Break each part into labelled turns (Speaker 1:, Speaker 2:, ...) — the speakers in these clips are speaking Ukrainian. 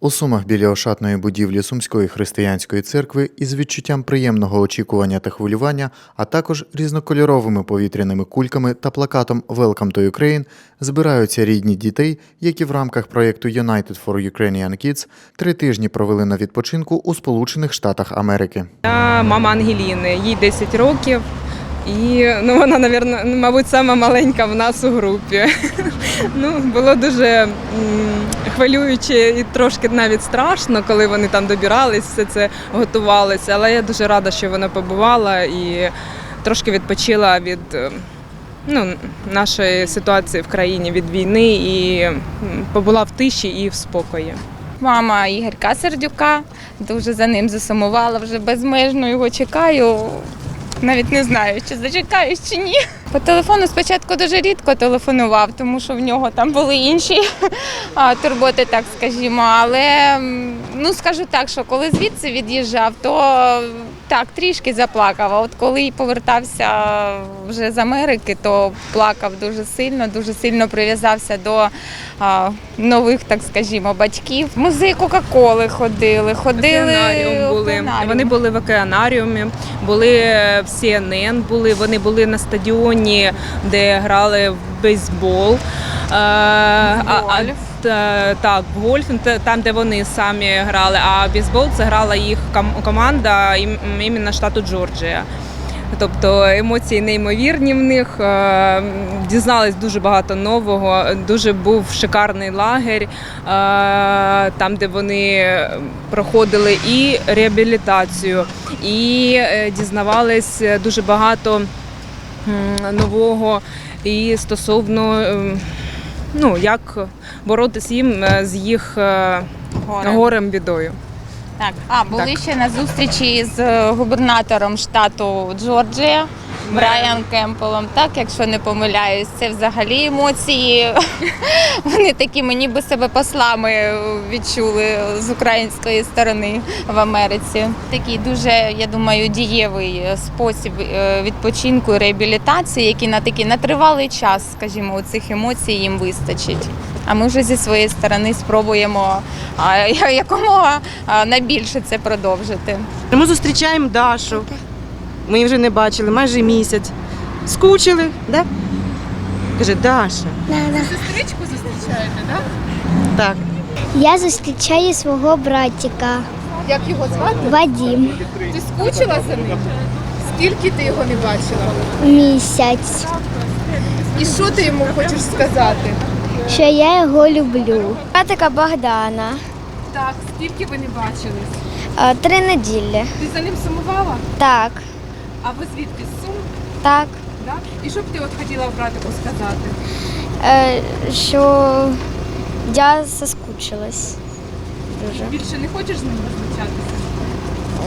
Speaker 1: У Сумах біля ошатної будівлі Сумської християнської церкви із відчуттям приємного очікування та хвилювання, а також різнокольоровими повітряними кульками та плакатом «Welcome to Ukraine» збираються рідні дітей, які в рамках проєкту United for Ukrainian Kids три тижні провели на відпочинку у Сполучених Штатах Америки.
Speaker 2: Я мама Ангеліни, їй 10 років. І ну, вона, навірно, мабуть, сама маленька в нас у групі. ну, було дуже хвилююче і трошки навіть страшно, коли вони там добирались, все це готувалися. Але я дуже рада, що вона побувала і трошки відпочила від е, ну, нашої ситуації в країні, від війни і побула в тиші і в спокої.
Speaker 3: Мама Ігорька Сердюка дуже за ним засумувала, вже безмежно його чекаю. Навіть не знаю, чи зачекаюсь чи ні. По телефону спочатку дуже рідко телефонував, тому що в нього там були інші турботи, так скажімо. Але ну скажу так, що коли звідси від'їжджав, то так трішки заплакав. А от коли повертався вже з Америки, то плакав дуже сильно, дуже сильно прив'язався до а, нових, так скажімо, батьків. В музей Кока-Коли ходили, ходили
Speaker 2: океанаріум були.
Speaker 3: океанаріум.
Speaker 2: Вони були в океанаріумі, були в CNN, були, вони були на стадіоні, де грали в бейсбол. Е,
Speaker 3: Гольф.
Speaker 2: так, гольф, там, де вони самі грали, а бейсбол це грала їх команда іменно штату Джорджія. Тобто емоції неймовірні в них. е, Дізнались дуже багато нового. Дуже був шикарний лагерь, е, там, де вони проходили і реабілітацію, і дізнавались дуже багато нового і стосовно ем, ну, як боротися їм е, з їх е,
Speaker 3: Горем.
Speaker 2: горем бідою.
Speaker 3: Так, а були
Speaker 2: Так.
Speaker 3: ще на зустрічі з е, губернатором штату Джорджія. Брайан Кемпелом, так, якщо не помиляюсь, це взагалі емоції. Вони такі, ми ніби себе послами відчули з української сторони в Америці. Такий дуже, я думаю, дієвий спосіб е, відпочинку і реабілітації, який на такий на тривалий час, скажімо, у цих емоцій їм вистачить. А ми вже зі своєї сторони спробуємо якомога найбільше це продовжити.
Speaker 4: Ми зустрічаємо Дашу. Ми її вже не бачили майже місяць. Скучили, да? Каже, Даша.
Speaker 5: Сестричку зустрічаєте, так?
Speaker 4: Так.
Speaker 6: Я зустрічаю свого братика
Speaker 5: Як його звати?
Speaker 6: Вадім
Speaker 5: Ти скучила за ним? Скільки ти його не бачила?
Speaker 6: місяць,
Speaker 5: І що ти йому хочеш сказати?
Speaker 6: що я його люблю. Братика Богдана.
Speaker 5: Так, скільки ви не бачились?
Speaker 6: Три неділі.
Speaker 5: Ти за ним сумувала?
Speaker 6: Так,
Speaker 5: А ви звідки з Сум?
Speaker 6: так.
Speaker 5: Да? І що б ти от хотіла братику сказати?
Speaker 6: Е, Що я соскучилась. Дуже.
Speaker 5: Більше не хочеш з ним розлучатися?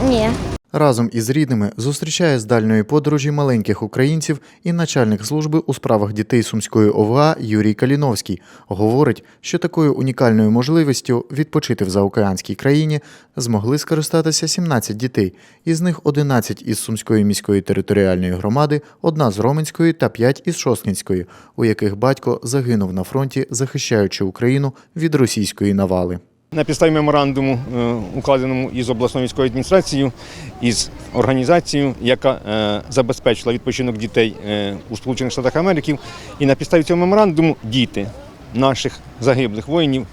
Speaker 6: Ні.
Speaker 1: Разом із рідними зустрічає з дальньої подорожі маленьких українців і начальник служби у справах дітей Сумської ОВА Юрій Каліновський. Говорить, що такою унікальною можливістю відпочити в заокеанській країні змогли скористатися 17 дітей, із них 11 із Сумської міської територіальної громади, одна з Роменської та 5 із Шосткінської, у яких батько загинув на фронті, захищаючи Україну від російської навали.
Speaker 7: На підставі меморандуму, е, укладеному із обласною військовою адміністрацією, із організацією, яка е, забезпечила відпочинок дітей е, у Сполучених Штатах Америки. І на підставі цього меморандуму діти наших загиблих воїнів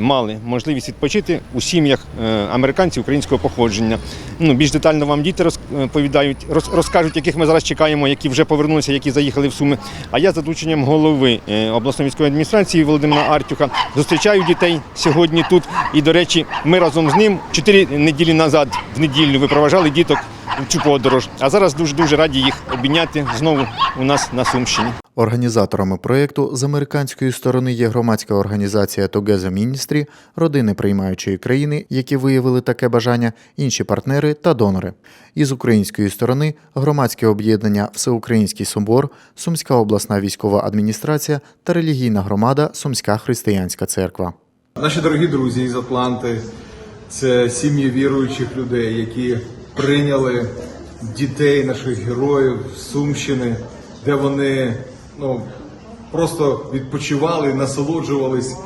Speaker 7: мали можливість відпочити у сім'ях е, американців українського походження. Ну, більш детально вам діти розповідають, роз- розкажуть, яких ми зараз чекаємо, які вже повернулися, які заїхали в Суми. А я за дорученням голови е, обласної військової адміністрації Володимира Артюха зустрічаю дітей сьогодні тут. І, до речі, ми разом з ним чотири неділі назад в неділю випроважали діток цю подорож. А зараз дуже дуже раді їх обійняти знову у нас на Сумщині.
Speaker 1: Організаторами проєкту з американської сторони є громадська організація Together Ministry, родини приймаючої країни, які виявили таке бажання, інші партнери та донори. Із української сторони громадське об'єднання Всеукраїнський собор, Сумська обласна військова адміністрація та релігійна громада Сумська християнська церква.
Speaker 8: Наші дорогі друзі із Атланти, це сім'ї віруючих людей, які прийняли дітей наших героїв з Сумщини, де вони ну, просто відпочивали, насолоджувались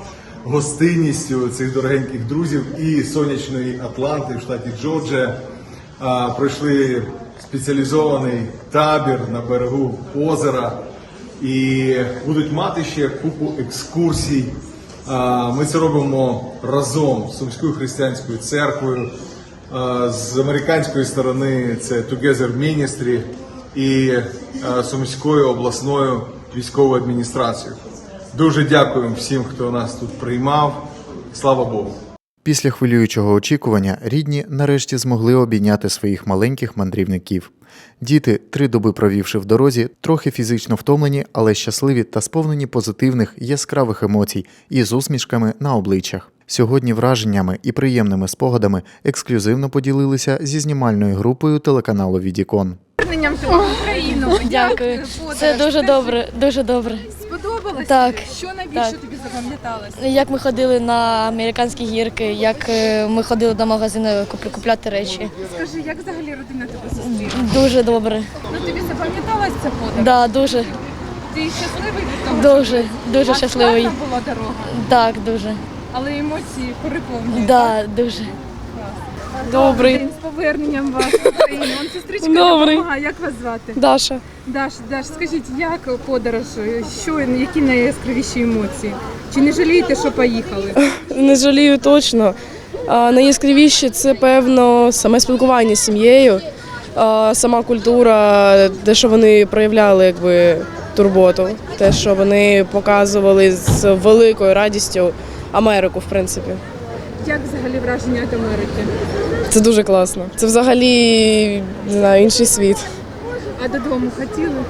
Speaker 8: гостинністю цих дорогеньких друзів і сонячної Атланти в штаті Джорджія. А, Пройшли спеціалізований табір на берегу озера і будуть мати ще купу екскурсій. Ми це робимо разом з Сумською християнською церквою. З американської сторони це Together Ministry і Сумською обласною військовою адміністрацією. Дуже дякуємо всім, хто нас тут приймав. Слава Богу!
Speaker 1: Після хвилюючого очікування рідні нарешті змогли обійняти своїх маленьких мандрівників. Діти, три доби провівши в дорозі, трохи фізично втомлені, але щасливі та сповнені позитивних яскравих емоцій і з усмішками на обличчях. Сьогодні враженнями і приємними спогадами ексклюзивно поділилися зі знімальною групою телеканалу Відікон.
Speaker 5: Поверненням тебе в Україну.
Speaker 9: Дякую. Це дуже добре, дуже добре.
Speaker 5: Сподобалось?
Speaker 9: Так.
Speaker 5: Що найбільше
Speaker 9: так.
Speaker 5: тобі запам'яталось?
Speaker 9: Як ми ходили на американські гірки, як е, ми ходили до магазину куп- купляти речі.
Speaker 5: Скажи, як взагалі родина тебе зустріла?
Speaker 9: Дуже добре.
Speaker 5: Ну тобі запам'яталась ця подорож?
Speaker 9: Да, дуже,
Speaker 5: Ти щасливий від того?
Speaker 9: дуже, дуже
Speaker 5: А
Speaker 9: щасливий.
Speaker 5: складна була дорога,
Speaker 9: Так, дуже.
Speaker 5: Але емоції переповнюють.
Speaker 9: Да, дуже.
Speaker 5: Добрий. День з поверненням вас в Україну. Вон сестричка
Speaker 9: Добрий.
Speaker 5: допомагає. Як вас звати?
Speaker 9: Даша.
Speaker 5: Даш, Даш, скажіть, як подорож? Що, які найяскравіші емоції? Чи не жалієте, що поїхали?
Speaker 10: Не жалію точно. А, Найяскравіше це певно саме спілкування з сім'єю, а, сама культура, те, що вони проявляли якби турботу, те, що вони показували з великою радістю Америку, в принципі.
Speaker 5: Як взагалі враження від Америки?
Speaker 10: Це дуже класно. Це взагалі не знаю, інший світ.
Speaker 5: А додому хотіли?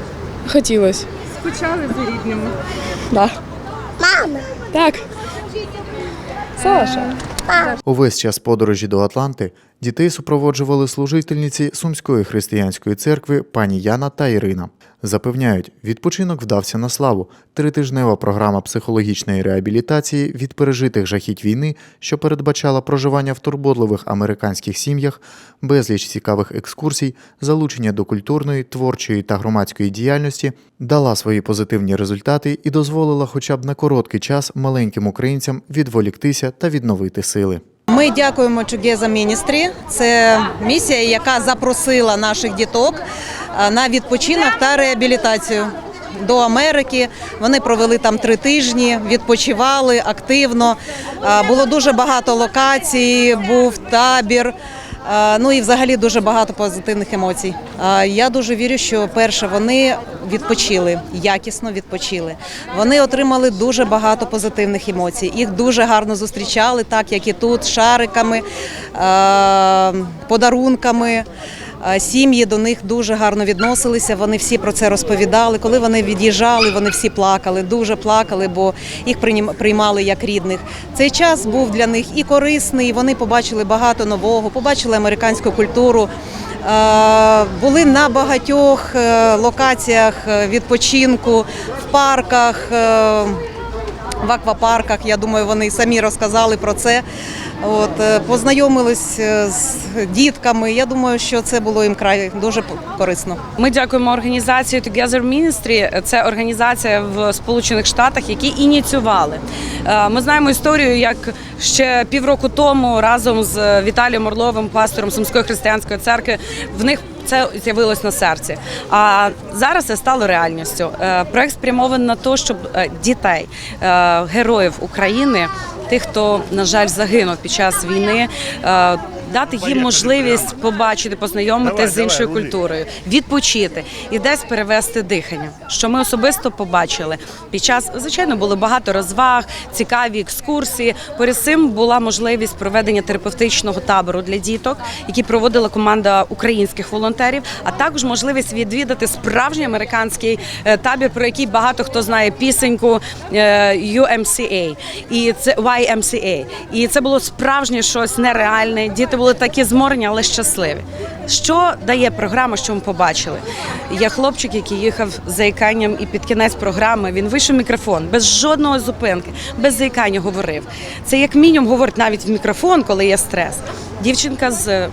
Speaker 10: Хотілося.
Speaker 5: Скучали за рідними?
Speaker 10: Да. Мама! Так. Саша.
Speaker 1: Увесь час подорожі до Атланти дітей супроводжували служительниці Сумської християнської церкви пані Яна та Ірина. Запевняють, відпочинок вдався на славу. Тритижнева програма психологічної реабілітації від пережитих жахіть війни, що передбачала проживання в турботливих американських сім'ях, безліч цікавих екскурсій, залучення до культурної, творчої та громадської діяльності, дала свої позитивні результати і дозволила хоча б на короткий час маленьким українцям відволіктися та відновити сили.
Speaker 11: Ми дякуємо Чугеза Міністрі. Це місія, яка запросила наших діток на відпочинок та реабілітацію до Америки. Вони провели там три тижні, відпочивали активно. Було дуже багато локацій, був табір. Е, Ну і взагалі дуже багато позитивних емоцій. Е, Я дуже вірю, що перше вони відпочили, якісно відпочили. Вони отримали дуже багато позитивних емоцій. Їх дуже гарно зустрічали, так як і тут, шариками, е, подарунками. Е, Сім'ї до них дуже гарно відносилися. Вони всі про це розповідали. Коли вони від'їжджали, вони всі плакали, дуже плакали, бо їх приймали як рідних. Цей час був для них і корисний. Вони побачили багато нового, побачили американську культуру. Е, Були на багатьох е, локаціях е, відпочинку в парках. В аквапарках. Я думаю, вони самі розказали про це. От е, познайомились е, з дітками. Я думаю, що це було їм край дуже корисно.
Speaker 12: Ми дякуємо організації Together Ministry. Це організація в Сполучених Штатах, які ініціювали. Е, Ми знаємо історію, як ще півроку тому разом з Віталієм Орловим, пастором Сумської християнської церкви, в них це з'явилось на серці. А зараз це стало реальністю. Е, Проект спрямований на те, щоб е, дітей, е, героїв України, тих, хто на жаль загинув під час війни. Дати їм можливість побачити, познайомитися з іншою культурою, відпочити і десь перевести дихання. Що ми особисто побачили під час, звичайно, було багато розваг, цікаві екскурсії. Поряд з цим була можливість проведення терапевтичного табору для діток, які проводила команда українських волонтерів, а також можливість відвідати справжній американський е, табір, про який багато хто знає пісеньку е, UMCA і це YMCA. І це було справжнє щось нереальне. Діти були такі зморені, але щасливі. Що дає програма, що ми побачили? Є хлопчик, який їхав з заїканням, і під кінець програми він вийшов мікрофон без жодної зупинки, без заїкання говорив. Це як мінімум говорить навіть в мікрофон, коли є стрес. Дівчинка з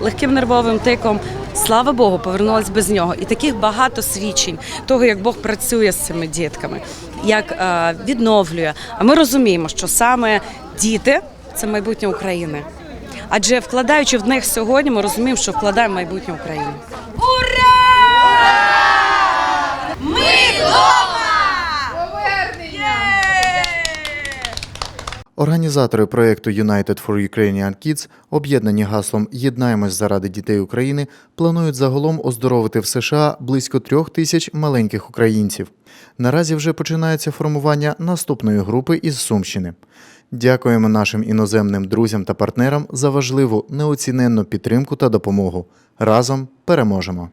Speaker 12: легким нервовим тиком. Слава Богу, повернулась без нього. І таких багато свідчень того, як Бог працює з цими дітками, як е, відновлює. А ми розуміємо, що саме діти це майбутнє України. Адже вкладаючи в них сьогодні, ми розуміємо, що вкладаємо в майбутнє України.
Speaker 1: Організатори проєкту United for Ukrainian Kids, об'єднані гаслом Єднаємось заради дітей України, планують загалом оздоровити в США близько трьох тисяч маленьких українців. Наразі вже починається формування наступної групи із Сумщини. Дякуємо нашим іноземним друзям та партнерам за важливу неоціненну підтримку та допомогу. Разом переможемо!